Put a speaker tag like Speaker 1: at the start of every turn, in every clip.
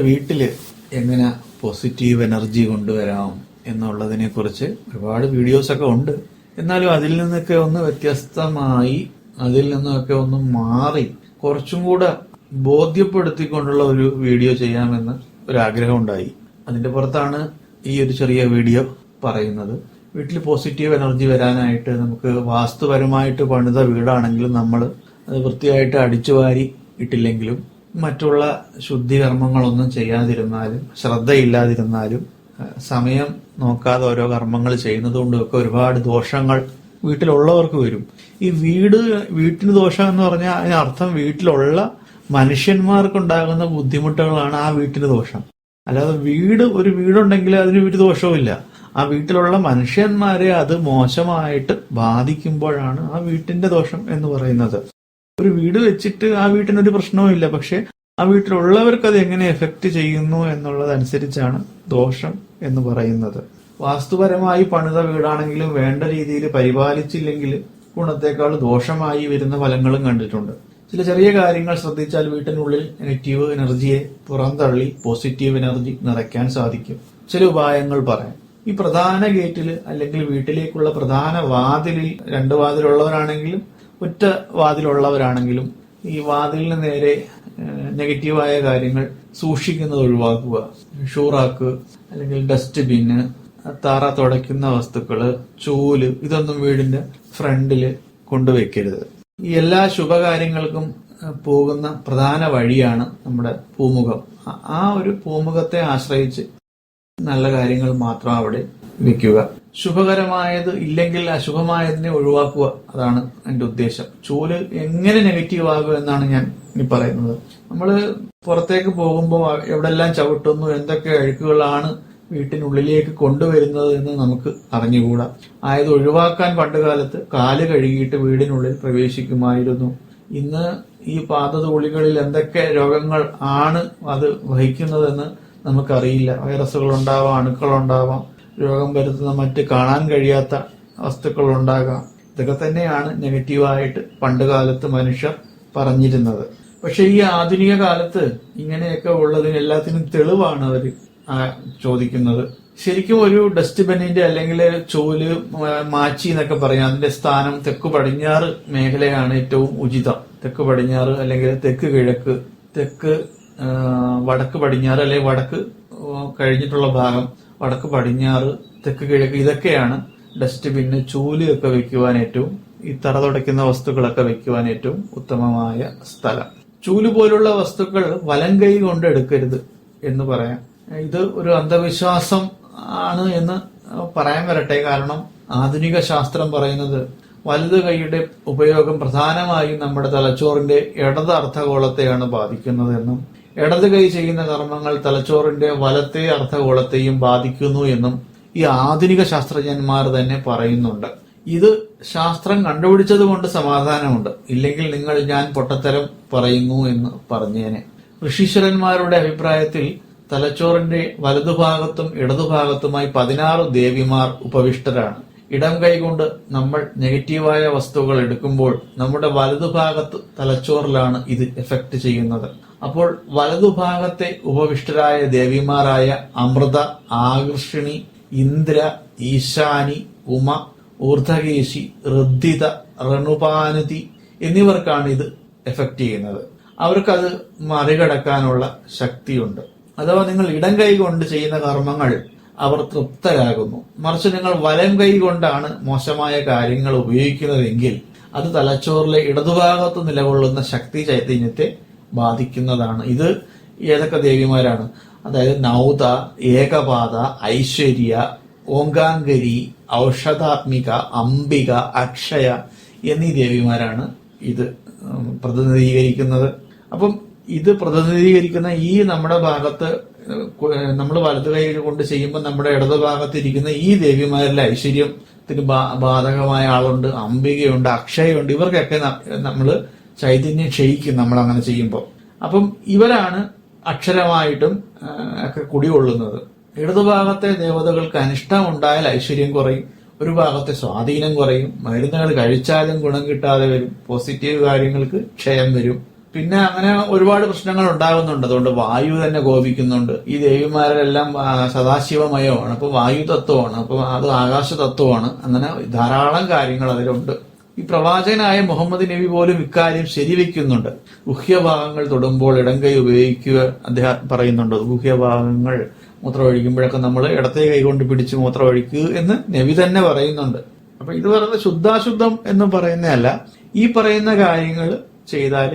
Speaker 1: നമ്മുടെ വീട്ടിൽ എങ്ങനെ പോസിറ്റീവ് എനർജി കൊണ്ടുവരാം എന്നുള്ളതിനെ കുറിച്ച് ഒരുപാട് വീഡിയോസൊക്കെ ഉണ്ട്. എന്നാലും അതിൽ നിന്നൊക്കെ ഒന്ന് വ്യത്യസ്തമായി അതിൽ നിന്നൊക്കെ ഒന്ന് മാറി കുറച്ചും കൂടെ ബോധ്യപ്പെടുത്തിക്കൊണ്ടുള്ള ഒരു വീഡിയോ ചെയ്യാമെന്ന് ഒരാഗ്രഹം ഉണ്ടായി അതിന്റെ പുറത്താണ് ഈ ഒരു ചെറിയ വീഡിയോ പറയുന്നത്. വീട്ടിൽ പോസിറ്റീവ് എനർജി വരാനായിട്ട് നമുക്ക് വാസ്തുപരമായിട്ട് പണിത വീടാണെങ്കിലും നമ്മൾ അത് വൃത്തിയായിട്ട് അടിച്ചു വാരി ഇട്ടില്ലെങ്കിലും മറ്റുള്ള ശുദ്ധികർമ്മങ്ങളൊന്നും ചെയ്യാതിരുന്നാലും ശ്രദ്ധയില്ലാതിരുന്നാലും സമയം നോക്കാതെ ഓരോ കർമ്മങ്ങൾ ചെയ്യുന്നതുകൊണ്ടൊക്കെ ഒരുപാട് ദോഷങ്ങൾ വീട്ടിലുള്ളവർക്ക് വരും. ഈ വീട് വീട്ടിന് ദോഷം എന്ന് പറഞ്ഞാൽ അതിനർത്ഥം വീട്ടിലുള്ള മനുഷ്യന്മാർക്കുണ്ടാകുന്ന ബുദ്ധിമുട്ടുകളാണ് ആ വീട്ടിന് ദോഷം. അല്ലാതെ വീട് ഒരു വീടുണ്ടെങ്കിൽ അതിന് ഒരു ദോഷവുമില്ല. ആ വീട്ടിലുള്ള മനുഷ്യന്മാരെ അത് മോശമായിട്ട് ബാധിക്കുമ്പോഴാണ് ആ വീട്ടിന്റെ ദോഷം എന്ന് പറയുന്നത്. ഒരു വീട് വെച്ചിട്ട് ആ വീട്ടിനൊരു പ്രശ്നവുമില്ല. പക്ഷെ ആ വീട്ടിലുള്ളവർക്ക് അത് എങ്ങനെ എഫക്റ്റ് ചെയ്യുന്നു എന്നുള്ളതനുസരിച്ചാണ് ദോഷം എന്ന് പറയുന്നത്. വാസ്തുപരമായി പണിത വീടാണെങ്കിലും വേണ്ട രീതിയിൽ പരിപാലിച്ചില്ലെങ്കിൽ ഗുണത്തെക്കാൾ ദോഷമായി വരുന്ന ഫലങ്ങളും കണ്ടിട്ടുണ്ട്. ചില ചെറിയ കാര്യങ്ങൾ ശ്രദ്ധിച്ചാൽ വീട്ടിനുള്ളിൽ നെഗറ്റീവ് എനർജിയെ പുറന്തള്ളി പോസിറ്റീവ് എനർജി നിറയ്ക്കാൻ സാധിക്കും. ചില ഉപായങ്ങൾ പറയാം. ഈ പ്രധാന ഗേറ്റിൽ അല്ലെങ്കിൽ വീട്ടിലേക്കുള്ള പ്രധാന വാതിലിൽ രണ്ട് വാതിലുള്ളവരാണെങ്കിലും ഒറ്റ വാതിലുള്ളവരാണെങ്കിലും ഈ വാതിലിന് നേരെ നെഗറ്റീവായ കാര്യങ്ങൾ സൂക്ഷിക്കുന്നത് ഒഴിവാക്കുക. ഷൂറാക്ക് അല്ലെങ്കിൽ ഡസ്റ്റ് താറ തുടയ്ക്കുന്ന വസ്തുക്കൾ ചൂൽ ഇതൊന്നും വീടിന്റെ ഫ്രണ്ടിൽ കൊണ്ടുവയ്ക്കരുത്. ഈ എല്ലാ ശുഭകാര്യങ്ങൾക്കും പോകുന്ന പ്രധാന വഴിയാണ് നമ്മുടെ പൂമുഖം. ആ ഒരു പൂമുഖത്തെ ആശ്രയിച്ച് നല്ല കാര്യങ്ങൾ മാത്രം അവിടെ വെക്കുക. ശുഭകരമായത് ഇല്ലെങ്കിൽ അശുഭമായതിനെ ഒഴിവാക്കുക. അതാണ് എന്റെ ഉദ്ദേശം. ചൂൽ എങ്ങനെ നെഗറ്റീവ് ആകും എന്നാണ് ഞാൻ ഇനി പറയുന്നത്. നമ്മൾ പുറത്തേക്ക് പോകുമ്പോൾ എവിടെല്ലാം ചവിട്ടുന്നു എന്തൊക്കെ അഴുക്കുകളാണ് വീട്ടിനുള്ളിലേക്ക് കൊണ്ടുവരുന്നത് എന്ന് നമുക്ക് അറിഞ്ഞുകൂടാ. ആയത് ഒഴിവാക്കാൻ പണ്ടുകാലത്ത് കാൽ കഴുകിയിട്ട് വീടിനുള്ളിൽ പ്രവേശിക്കുമായിരുന്നു. ഇന്ന് ഈ പാദതൂളികളിൽ എന്തൊക്കെ രോഗങ്ങൾ ആണ് അത് വഹിക്കുന്നതെന്ന് നമുക്കറിയില്ല. വൈറസുകൾ ഉണ്ടാവാം അണുക്കൾ ഉണ്ടാവാം രോഗം വരുത്തുന്ന മറ്റ് കാണാൻ കഴിയാത്ത വസ്തുക്കൾ ഉണ്ടാകാം ഇതൊക്കെ തന്നെയാണ് നെഗറ്റീവായിട്ട് പണ്ട് കാലത്ത് മനുഷ്യർ പറഞ്ഞിരുന്നത്. പക്ഷെ ഈ ആധുനിക കാലത്ത് ഇങ്ങനെയൊക്കെ ഉള്ളതിന് എല്ലാത്തിനും തെളിവാണ് അവർ ചോദിക്കുന്നത്. ശരിക്കും ഒരു ഡസ്റ്റ്ബിന്നിന്റെ അല്ലെങ്കിൽ ചോൽ മാച്ചി എന്നൊക്കെ പറയാം. അതിന്റെ സ്ഥാനം തെക്ക് പടിഞ്ഞാറ് മേഖലയാണ് ഏറ്റവും ഉചിതം. തെക്ക് പടിഞ്ഞാറ് അല്ലെങ്കിൽ തെക്ക് കിഴക്ക് തെക്ക് വടക്ക് പടിഞ്ഞാറ് അല്ലെങ്കിൽ വടക്ക് കഴിഞ്ഞിട്ടുള്ള ഭാഗം. വടക്ക് പടിഞ്ഞാറ് തെക്ക് കിഴക്ക് ഇതൊക്കെയാണ് ഡസ്റ്റ്ബിന്ന് ചൂൽ വെക്കുവാൻ ഏറ്റവും ഈ തറ തുടയ്ക്കുന്ന വസ്തുക്കളൊക്കെ വെക്കുവാൻ ഏറ്റവും ഉത്തമമായ സ്ഥലം. ചൂൽ പോലുള്ള വസ്തുക്കൾ വലം കൈ കൊണ്ട് എടുക്കരുത് എന്ന് പറയാം. ഇത് ഒരു അന്ധവിശ്വാസം ആണ് എന്ന് പറയാൻ വരട്ടെ. കാരണം ആധുനിക ശാസ്ത്രം പറയുന്നത് വലത് കൈയുടെ ഉപയോഗം പ്രധാനമായും നമ്മുടെ തലച്ചോറിന്റെ ഇടത് അർദ്ധഗോളത്തെയാണ് ബാധിക്കുന്നതെന്നും ഇടത് കൈ ചെയ്യുന്ന കർമ്മങ്ങൾ തലച്ചോറിന്റെ വലത്തെ അർദ്ധഗോളത്തെയും ബാധിക്കുന്നു എന്നും ഈ ആധുനിക ശാസ്ത്രജ്ഞന്മാർ തന്നെ പറയുന്നുണ്ട്. ഇത് ശാസ്ത്രം കണ്ടുപിടിച്ചത് കൊണ്ട് സമാധാനമുണ്ട്. ഇല്ലെങ്കിൽ നിങ്ങൾ ഞാൻ പൊട്ടത്തരം പറയുന്നു എന്ന് പറഞ്ഞേനെ. ഋഷീശ്വരന്മാരുടെ അഭിപ്രായത്തിൽ തലച്ചോറിന്റെ വലതുഭാഗത്തും ഇടതുഭാഗത്തുമായി പതിനാറ് ദേവിമാർ ഉപവിഷ്ടരാണ്. ഇടം കൈകൊണ്ട് നമ്മൾ നെഗറ്റീവായ വസ്തുക്കൾ എടുക്കുമ്പോൾ നമ്മുടെ വലതുഭാഗത്ത് തലച്ചോറിലാണ് ഇത് എഫക്ട് ചെയ്യുന്നത്. അപ്പോൾ വലതുഭാഗത്തെ ഉപവിഷ്ടരായ ദേവിമാരായ അമൃത ആകർഷിണി ഇന്ദ്ര ഈശാനി ഉമ ഊർധകേശി ഋദ്ധിത റണുപാനതി എന്നിവർക്കാണ് ഇത് എഫക്ട് ചെയ്യുന്നത്. അവർക്കത് മറികടക്കാനുള്ള ശക്തിയുണ്ട്. അഥവാ നിങ്ങൾ ഇടം കൈ കൊണ്ട് ചെയ്യുന്ന കർമ്മങ്ങൾ അവർ തൃപ്തരാകുന്നു. മറിച്ച് നിങ്ങൾ വലം കൈ കൊണ്ടാണ് മോശമായ കാര്യങ്ങൾ ഉപയോഗിക്കുന്നതെങ്കിൽ അത് തലച്ചോറിലെ ഇടതുഭാഗത്ത് നിലകൊള്ളുന്ന ശക്തി ചൈതന്യത്തെ ബാധിക്കുന്നതാണ്. ഇത് ഏതൊക്കെ ദേവിമാരാണ്? അതായത് നൗത ഏകപാത ഐശ്വര്യ ഓങ്കാങ്കരി ഔഷധാത്മിക അംബിക അക്ഷയ എന്നീ ദേവിമാരാണ് ഇത് പ്രതിനിധീകരിക്കുന്നത്. അപ്പം ഇത് പ്രതിനിധീകരിക്കുന്ന ഈ നമ്മുടെ ഭാഗത്ത് നമ്മൾ വലതു കൈ കൊണ്ട് ചെയ്യുമ്പോൾ നമ്മുടെ ഇടതു ഭാഗത്ത് ഇരിക്കുന്ന ഈ ദേവിമാരിലെ ഐശ്വര്യത്തിന് ബാധകമായ ആളുണ്ട്. അംബികയുണ്ട് അക്ഷയുണ്ട് ഇവർക്കൊക്കെ നമ്മൾ ചൈതന്യം ക്ഷയിക്കും നമ്മൾ അങ്ങനെ ചെയ്യുമ്പോൾ. അപ്പം ഇവരാണ് അക്ഷരമായിട്ടും ഒക്കെ കുടികൊള്ളുന്നത്. ഇടതുഭാഗത്തെ ദേവതകൾക്ക് അനിഷ്ടം ഉണ്ടായാൽ ഐശ്വര്യം കുറയും. ഒരു ഭാഗത്തെ സ്വാധീനം കുറയും. മരുന്നുകൾ കഴിച്ചാലും ഗുണം കിട്ടാതെ വരും. പോസിറ്റീവ് കാര്യങ്ങൾക്ക് ക്ഷയം വരും. പിന്നെ അങ്ങനെ ഒരുപാട് പ്രശ്നങ്ങൾ ഉണ്ടാകുന്നുണ്ട്. അതുകൊണ്ട് വായു തന്നെ കോപിക്കുന്നുണ്ട്. ഈ ദേവിമാരെല്ലാം സദാശിവമയമാണ് അപ്പൊ വായു തത്വമാണ്. അപ്പൊ അത് ആകാശ തത്വമാണ്. അങ്ങനെ ധാരാളം കാര്യങ്ങൾ അതിലുണ്ട്. ഈ പ്രവാചകനായ മുഹമ്മദ് നബി പോലും ഇക്കാര്യം ശരിവെക്കുന്നുണ്ട്. ഗുഹ്യഭാഗങ്ങൾ തൊടുമ്പോൾ ഇടം കൈ ഉപയോഗിക്കുക അദ്ദേഹം പറയുന്നുണ്ട്. ഗുഹ്യഭാഗങ്ങൾ മൂത്രം ഒഴിക്കുമ്പോഴൊക്കെ നമ്മൾ ഇടത്തെ കൈ കൊണ്ട് പിടിച്ച് മൂത്രം ഒഴിക്കുക എന്ന് നബി തന്നെ പറയുന്നുണ്ട്. അപ്പൊ ഇത് പറയുന്നത് ശുദ്ധാശുദ്ധം എന്ന് പറയുന്നതല്ല. ഈ പറയുന്ന കാര്യങ്ങൾ ചെയ്താൽ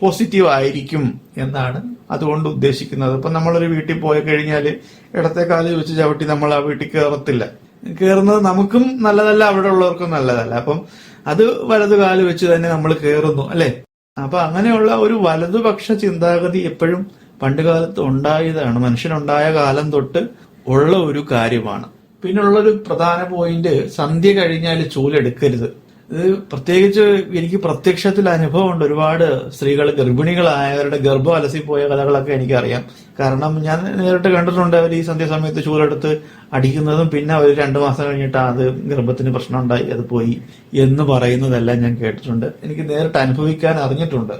Speaker 1: പോസിറ്റീവ് ആയിരിക്കും എന്നാണ് അതുകൊണ്ട് ഉദ്ദേശിക്കുന്നത്. ഇപ്പൊ നമ്മളൊരു വീട്ടിൽ പോയി കഴിഞ്ഞാൽ ഇടത്തെ കാൽ വെച്ച് ചവിട്ടി നമ്മൾ ആ വീട്ടിൽ കയറത്തില്ല കയറുന്നത് നമുക്കും നല്ലതല്ല അവിടെ ഉള്ളവർക്കും നല്ലതല്ല. അപ്പം അത് വലതു കാൽ വെച്ച് തന്നെ നമ്മൾ കയറുന്നു അല്ലെ? അപ്പൊ അങ്ങനെയുള്ള ഒരു വലതുപക്ഷ ചിന്താഗതി എപ്പോഴും പണ്ടുകാലത്ത് ഉണ്ടായതാണ്. മനുഷ്യനുണ്ടായ കാലം തൊട്ട് ഉള്ള ഒരു കാര്യമാണ്. പിന്നുള്ളൊരു പ്രധാന പോയിന്റ് സന്ധ്യ കഴിഞ്ഞാൽ ചൂലെടുക്കരുത്. ഇത് പ്രത്യേകിച്ച് എനിക്ക് പ്രത്യക്ഷത്തിൽ അനുഭവമുണ്ട്. ഒരുപാട് സ്ത്രീകൾ ഗർഭിണികളായവരുടെ ഗർഭം അലസിപ്പോയ കഥകളൊക്കെ എനിക്കറിയാം. കാരണം ഞാൻ നേരിട്ട് കണ്ടിട്ടുണ്ട് അവർ ഈ സന്ധ്യാസമയത്ത് ചൂടെടുത്ത് അടിക്കുന്നതും പിന്നെ അവർ രണ്ടു മാസം കഴിഞ്ഞിട്ട് അത് ഗർഭത്തിന് പ്രശ്നം ഉണ്ടായി അത് പോയി എന്ന് പറയുന്നതെല്ലാം ഞാൻ കേട്ടിട്ടുണ്ട്. എനിക്ക് നേരിട്ട് അനുഭവിക്കാൻ അറിഞ്ഞിട്ടുണ്ട്.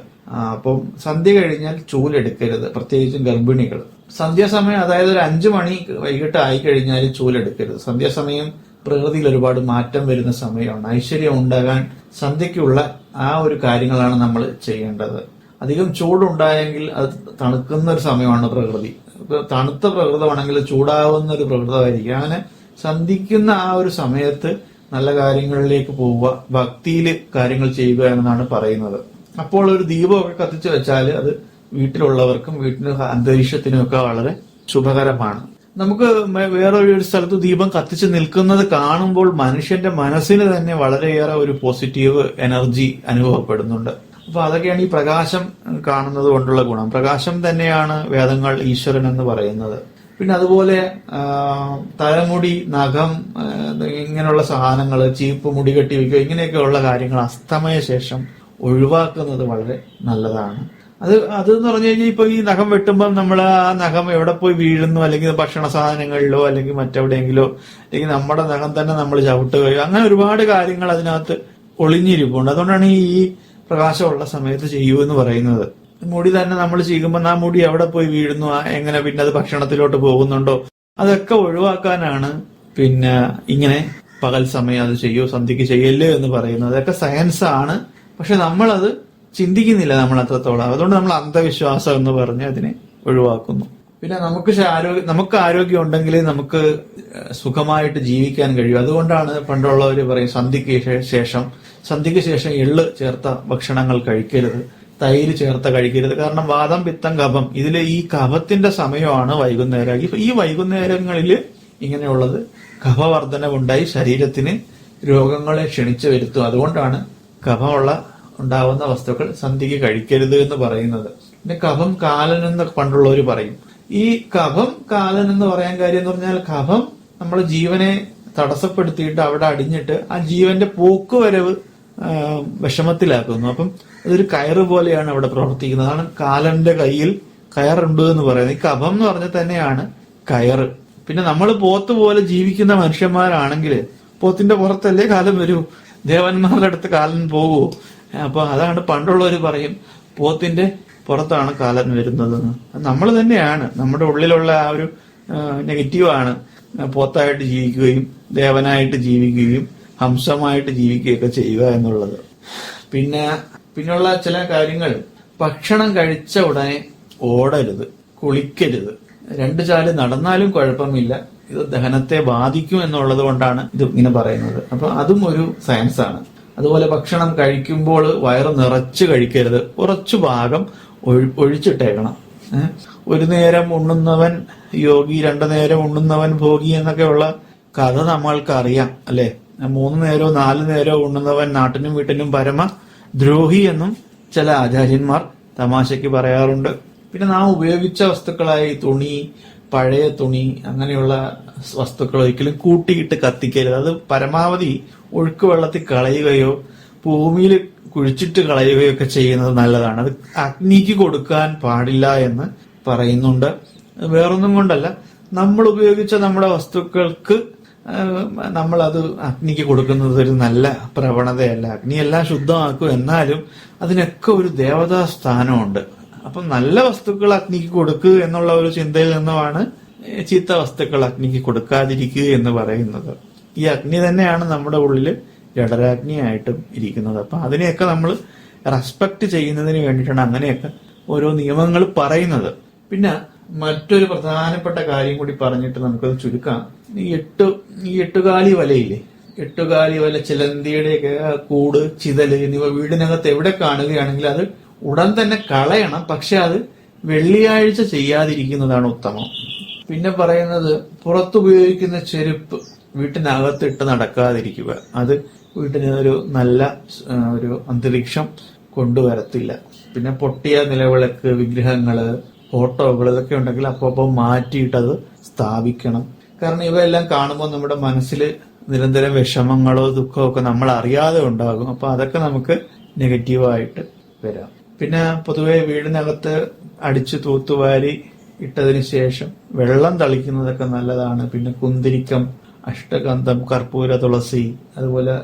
Speaker 1: അപ്പം സന്ധ്യ കഴിഞ്ഞാൽ ചൂലെടുക്കരുത് പ്രത്യേകിച്ചും ഗർഭിണികൾ. സന്ധ്യാസമയം അതായത് ഒരു അഞ്ചു മണി വൈകിട്ട് ആയി കഴിഞ്ഞാൽ ചൂലെടുക്കരുത്. സന്ധ്യാസമയം പ്രകൃതിയിൽ ഒരുപാട് മാറ്റം വരുന്ന സമയമാണ്. ഐശ്വര്യം ഉണ്ടാകാൻ സന്ധ്യയ്ക്കുള്ള ആ ഒരു കാര്യങ്ങളാണ് നമ്മൾ ചെയ്യേണ്ടത്. അധികം ചൂടുണ്ടായെങ്കിൽ അത് തണുക്കുന്ന ഒരു സമയമാണ് പ്രകൃതി. തണുത്ത പ്രകൃതമാണെങ്കിൽ ചൂടാവുന്ന ഒരു പ്രകൃതമായിരിക്കും. അങ്ങനെ സന്ധിക്കുന്ന ആ ഒരു സമയത്ത് നല്ല കാര്യങ്ങളിലേക്ക് പോവുക ഭക്തിയിൽ കാര്യങ്ങൾ ചെയ്യുക എന്നാണ് പറയുന്നത്. അപ്പോൾ ഒരു ദീപമൊക്കെ കത്തിച്ചു വെച്ചാൽ അത് വീട്ടിലുള്ളവർക്കും വീട്ടിന് അന്തരീക്ഷത്തിനും ഒക്കെ വളരെ ശുഭകരമാണ്. നമുക്ക് വേറെ ഒരു സ്ഥലത്ത് ദീപം കത്തിച്ച് നിൽക്കുന്നത് കാണുമ്പോൾ മനുഷ്യന്റെ മനസ്സിന് തന്നെ വളരെയേറെ ഒരു പോസിറ്റീവ് എനർജി അനുഭവപ്പെടുന്നുണ്ട്. അപ്പൊ അതൊക്കെയാണ് ഈ പ്രകാശം കാണുന്നത് കൊണ്ടുള്ള ഗുണം. പ്രകാശം തന്നെയാണ് വേദങ്ങൾ ഈശ്വരൻ എന്ന് പറയുന്നത്. പിന്നെ അതുപോലെ തലമുടി നഖം ഇങ്ങനെയുള്ള സാധനങ്ങൾ ചീപ്പ് മുടി കെട്ടി വയ്ക്കുക ഇങ്ങനെയൊക്കെയുള്ള കാര്യങ്ങൾ അസ്തമയ ശേഷം ഒഴിവാക്കുന്നത് വളരെ നല്ലതാണ്. അത് എന്ന് പറഞ്ഞു കഴിഞ്ഞാൽ ഇപ്പൊ ഈ നഖം വെട്ടുമ്പോൾ നമ്മൾ ആ നഖം എവിടെ പോയി വീഴുന്നു? അല്ലെങ്കിൽ ഭക്ഷണ സാധനങ്ങളിലോ അല്ലെങ്കിൽ മറ്റെവിടെയെങ്കിലോ അല്ലെങ്കിൽ നമ്മുടെ നഖം തന്നെ നമ്മൾ ചവിട്ടുകയോ അങ്ങനെ ഒരുപാട് കാര്യങ്ങൾ അതിനകത്ത് ഒളിഞ്ഞിരിപ്പുണ്ട്. അതുകൊണ്ടാണ് ഈ പ്രകാശമുള്ള സമയത്ത് ചെയ്യൂ എന്ന് പറയുന്നത്. മുടി തന്നെ നമ്മൾ ചെയ്യുമ്പോൾ ആ മുടി എവിടെ പോയി വീഴുന്നു? എങ്ങനെ പിന്നെ അത് ഭക്ഷണത്തിലോട്ട് പോകുന്നുണ്ടോ? അതൊക്കെ ഒഴിവാക്കാനാണ് പിന്നെ ഇങ്ങനെ പകൽ സമയം അത് ചെയ്യൂ സന്ധ്യക്ക് ചെയ്യല്ലേ എന്ന് പറയുന്നത്. അതൊക്കെ സയൻസ് ആണ് പക്ഷെ നമ്മളത് ചിന്തിക്കുന്നില്ല നമ്മൾ അത്രത്തോളം. അതുകൊണ്ട് നമ്മൾ അന്ധവിശ്വാസം എന്ന് പറഞ്ഞ് അതിനെ ഒഴിവാക്കുന്നു. പിന്നെ നമുക്ക് ആരോഗ്യം നമുക്ക് ആരോഗ്യം ഉണ്ടെങ്കിൽ നമുക്ക് സുഖമായിട്ട് ജീവിക്കാൻ കഴിയും. അതുകൊണ്ടാണ് പണ്ടുള്ളവർ പറയും സന്ധിക്ക് ശേഷം സന്ധിക്ക് ശേഷം എള്ള് ചേർത്ത ഭക്ഷണങ്ങൾ കഴിക്കരുത്. തൈര് ചേർത്ത കഴിക്കരുത്. കാരണം വാദം പിത്തം കഫം ഇതിൽ ഈ കഫത്തിന്റെ സമയമാണ് വൈകുന്നേരം. ഈ വൈകുന്നേരങ്ങളിൽ ഇങ്ങനെയുള്ളത് കഫവർദ്ധനവുണ്ടായി ശരീരത്തിന് രോഗങ്ങളെ ക്ഷണിച്ചു വരുത്തും. അതുകൊണ്ടാണ് കഫമുള്ള ഉണ്ടാവുന്ന വസ്തുക്കൾ സന്ധിക്ക് കഴിക്കരുത് എന്ന് പറയുന്നത്. പിന്നെ കഫം കാലൻ എന്ന് പണ്ടുള്ളവർ പറയും. ഈ കഫം കാലൻ എന്ന് പറയാൻ കാര്യം എന്ന് പറഞ്ഞാൽ കഫം നമ്മുടെ ജീവനെ തടസ്സപ്പെടുത്തിയിട്ട് അവിടെ അടിഞ്ഞിട്ട് ആ ജീവന്റെ പോക്കുവരവ് വരവ് വിഷമത്തിലാക്കുന്നു. അപ്പം അതൊരു കയറ് പോലെയാണ് അവിടെ പ്രവർത്തിക്കുന്നത്. അതാണ് കാലന്റെ കയ്യിൽ കയറുണ്ട് എന്ന് പറയുന്നത്. ഈ കഫം എന്ന് പറഞ്ഞാൽ തന്നെയാണ് കയറ്. പിന്നെ നമ്മൾ പോത്ത് പോലെ ജീവിക്കുന്ന മനുഷ്യന്മാരാണെങ്കിൽ പോത്തിന്റെ പുറത്തല്ലേ കാലം വരൂ? ദേവന്മാരുടെ അടുത്ത് കാലം പോകൂ. അപ്പൊ അതാണ് പണ്ടുള്ളവർ പറയും പോത്തിന്റെ പുറത്താണ് കാലൻ വരുന്നതെന്ന് നമ്മൾ തന്നെയാണ്. നമ്മുടെ ഉള്ളിലുള്ള ആ ഒരു നെഗറ്റീവാണ് പോത്തായിട്ട് ജീവിക്കുകയും ദേവനായിട്ട് ജീവിക്കുകയും ഹംസമായിട്ട് ജീവിക്കുകയൊക്കെ ചെയ്യുക എന്നുള്ളത്. പിന്നെ പിന്നെയുള്ള ചില കാര്യങ്ങൾ. ഭക്ഷണം കഴിച്ച ഉടനെ ഓടരുത് കുളിക്കരുത്. രണ്ട് ചാൽ നടന്നാലും കുഴപ്പമില്ല. ഇത് ദഹനത്തെ ബാധിക്കും എന്നുള്ളത് കൊണ്ടാണ് ഇത് ഇങ്ങനെ പറയുന്നത്. അപ്പൊ അതും ഒരു സയൻസ് ആണ്. അതുപോലെ ഭക്ഷണം കഴിക്കുമ്പോൾ വയറ് നിറച്ച് കഴിക്കരുത്. കുറച്ചു ഭാഗം ഒഴി- ഒഴിച്ചിട്ടേക്കണം. ഒരു നേരം ഉണ്ണുന്നവൻ യോഗി രണ്ടു നേരം ഉണ്ണുന്നവൻ ഭോഗി എന്നൊക്കെയുള്ള കഥ നമ്മൾക്ക് അറിയാം അല്ലെ? മൂന്ന് നേരോ നാല് നേരോ ഉണ്ണുന്നവൻ നാട്ടിനും വീട്ടിനും പരമ ദ്രോഹി എന്നും ചില ആചാര്യന്മാർ തമാശയ്ക്ക് പറയാറുണ്ട്. പിന്നെ നാം ഉപയോഗിച്ച വസ്തുക്കളായി തുണി പഴയ തുണി അങ്ങനെയുള്ള വസ്തുക്കൾ ഒരിക്കലും കൂട്ടിയിട്ട് കത്തിക്കരുത്. അത് പരമാവധി ഒഴുക്ക് വെള്ളത്തിൽ കളയുകയോ ഭൂമിയിൽ കുഴിച്ചിട്ട് കളയുകയോ ഒക്കെ ചെയ്യുന്നത് നല്ലതാണ്. അത് അഗ്നിക്ക് കൊടുക്കാൻ പാടില്ല എന്ന് പറയുന്നുണ്ട്. വേറൊന്നും കൊണ്ടല്ല. നമ്മൾ ഉപയോഗിച്ച നമ്മുടെ വസ്തുക്കൾക്ക് നമ്മൾ അത് അഗ്നിക്ക് കൊടുക്കുന്നത് ഒരു നല്ല പ്രവണതയല്ല. അഗ്നി എല്ലാം ശുദ്ധമാക്കും. എന്നാലും അതിനൊക്കെ ഒരു ദേവതാ സ്ഥാനമുണ്ട് അപ്പം നല്ല വസ്തുക്കൾ അഗ്നിക്ക് കൊടുക്കുക എന്നുള്ള ഒരു ചിന്തയിൽ നിന്നുമാണ് ചീത്ത വസ്തുക്കൾ അഗ്നിക്ക് കൊടുക്കാതിരിക്കുക എന്ന് പറയുന്നത്. ഈ അഗ്നി തന്നെയാണ് നമ്മുടെ ഉള്ളിൽ ജഡരാഗ്നിയായിട്ടും ഇരിക്കുന്നത്. അപ്പൊ അതിനെയൊക്കെ നമ്മൾ റെസ്പെക്ട് ചെയ്യുന്നതിന് വേണ്ടിയിട്ടാണ് അങ്ങനെയൊക്കെ ഓരോ നിയമങ്ങൾ പറയുന്നത്. പിന്നെ മറ്റൊരു പ്രധാനപ്പെട്ട കാര്യം കൂടി പറഞ്ഞിട്ട് നമുക്കത് ചുരുക്കാം. ഈ എട്ട് ഈ എട്ടുകാലി വലയില്ലേ? എട്ടുകാലി വല ചിലന്തിയുടെ കൂട് ചിതൽ എന്നിവ വീടിനകത്ത് എവിടെ കാണുകയാണെങ്കിൽ അത് ഉടൻ തന്നെ കളയണം. പക്ഷെ അത് വെള്ളിയാഴ്ച ചെയ്യാതിരിക്കുന്നതാണ് ഉത്തമം. പിന്നെ പറയുന്നത് പുറത്തുപയോഗിക്കുന്ന ചെരുപ്പ് വീട്ടിനകത്തിട്ട് നടക്കാതിരിക്കുക. അത് വീട്ടിന് ഒരു നല്ല ഒരു അന്തരീക്ഷം കൊണ്ടുവരത്തില്ല. പിന്നെ പൊട്ടിയ നിലവിളക്ക് വിഗ്രഹങ്ങൾ ഫോട്ടോകൾ ഇതൊക്കെ ഉണ്ടെങ്കിൽ അപ്പോൾ മാറ്റിയിട്ട് അത് സ്ഥാപിക്കണം. കാരണം ഇവയെല്ലാം കാണുമ്പോൾ നമ്മുടെ മനസ്സിൽ നിരന്തരം വിഷമങ്ങളോ ദുഃഖമോ ഒക്കെ നമ്മൾ അറിയാതെ ഉണ്ടാകും. അപ്പൊ അതൊക്കെ നമുക്ക് നെഗറ്റീവായിട്ട് വരാം. പിന്നെ പൊതുവെ വീടിനകത്ത് അടിച്ചു തൂത്തുവാരി ഇട്ടതിന് ശേഷം വെള്ളം തളിക്കുന്നതൊക്കെ നല്ലതാണ്. പിന്നെ കുന്തിരിക്കം അഷ്ടഗന്ധം കർപ്പൂര തുളസി അതുപോലെ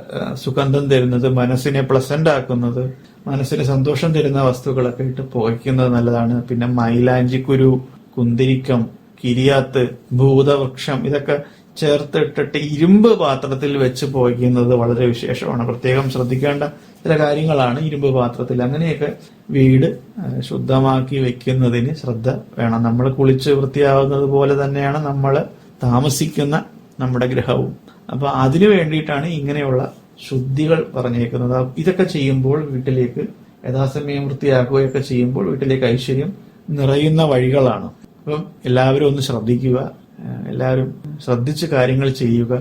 Speaker 1: സുഗന്ധം തരുന്നത് മനസ്സിനെ പ്ലസന്റ് ആക്കുന്നത് മനസ്സിന് സന്തോഷം തരുന്ന വസ്തുക്കളൊക്കെ ഇട്ട് പുകയ്ക്കുന്നത് നല്ലതാണ്. പിന്നെ മൈലാഞ്ചിക്കുരു കുന്തിരിക്കം കിരിയാത്ത് ഭൂതവൃക്ഷം ഇതൊക്കെ ചേർത്തിട്ടിട്ട് ഇരുമ്പ് പാത്രത്തിൽ വെച്ച് പുകയ്ക്കുന്നത് വളരെ വിശേഷമാണ്. പ്രത്യേകം ശ്രദ്ധിക്കേണ്ട ചില കാര്യങ്ങളാണ് ഇരുമ്പ് പാത്രത്തിൽ. അങ്ങനെയൊക്കെ വീട് ശുദ്ധമാക്കി വെക്കുന്നതിന് ശ്രദ്ധ വേണം. നമ്മൾ കുളിച്ച് വൃത്തിയാവുന്നത് പോലെ തന്നെയാണ് നമ്മൾ താമസിക്കുന്ന നമ്മുടെ ഗ്രഹവും. അപ്പൊ അതിനു വേണ്ടിയിട്ടാണ് ഇങ്ങനെയുള്ള ശുദ്ധികൾ പറഞ്ഞേക്കുന്നത്. ഇതൊക്കെ ചെയ്യുമ്പോൾ വീട്ടിലേക്ക് യഥാസമയം വൃത്തിയാക്കുകയൊക്കെ ചെയ്യുമ്പോൾ വീട്ടിലേക്ക് ഐശ്വര്യം നിറയുന്ന വഴികളാണ്. അപ്പം എല്ലാവരും ഒന്ന് ശ്രദ്ധിക്കുക. എല്ലാവരും ശ്രദ്ധിച്ച് കാര്യങ്ങൾ ചെയ്യുക.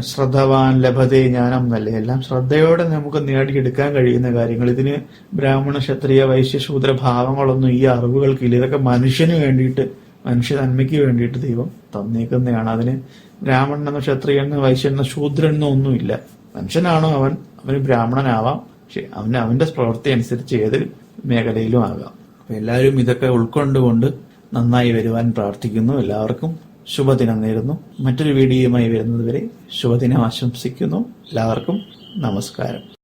Speaker 1: ശ്രദ്ധവാൻ ലഭതേ ജ്ഞാനം എന്നല്ലേ? എല്ലാം ശ്രദ്ധയോടെ നമുക്ക് നേടിയെടുക്കാൻ കഴിയുന്ന കാര്യങ്ങൾ. ഇതിന് ബ്രാഹ്മണ ക്ഷത്രിയ വൈശ്യ ശൂദ്ര ഭാവങ്ങളൊന്നും ഈ അറിവുകൾക്കില്ല ഇതൊക്കെ മനുഷ്യന് വേണ്ടിയിട്ട് മനുഷ്യ നന്മയ്ക്ക് വേണ്ടിയിട്ട് ദൈവം തന്നേക്കുന്നതാണ്. അതിന് ബ്രാഹ്മണനെന്നോ ക്ഷത്രിയെന്നോ എന്ന ശൂദ്രൻ ഒന്നുമില്ല. മനുഷ്യനാണോ അവൻ? അവന് ബ്രാഹ്മണനാവാം. പക്ഷെ അവന് അവന്റെ പ്രവൃത്തി അനുസരിച്ച് ഏത് മേഖലയിലും ആകാം. എല്ലാവരും ഇതൊക്കെ ഉൾക്കൊണ്ടുകൊണ്ട് നന്നായി വരുവാൻ പ്രാർത്ഥിക്കുന്നു. എല്ലാവർക്കും ശുഭദിനം നേരുന്നു. മറ്റൊരു വീഡിയോയുമായി വരുന്നതുവരെ ശുഭദിനം ആശംസിക്കുന്നു. എല്ലാവർക്കും നമസ്കാരം.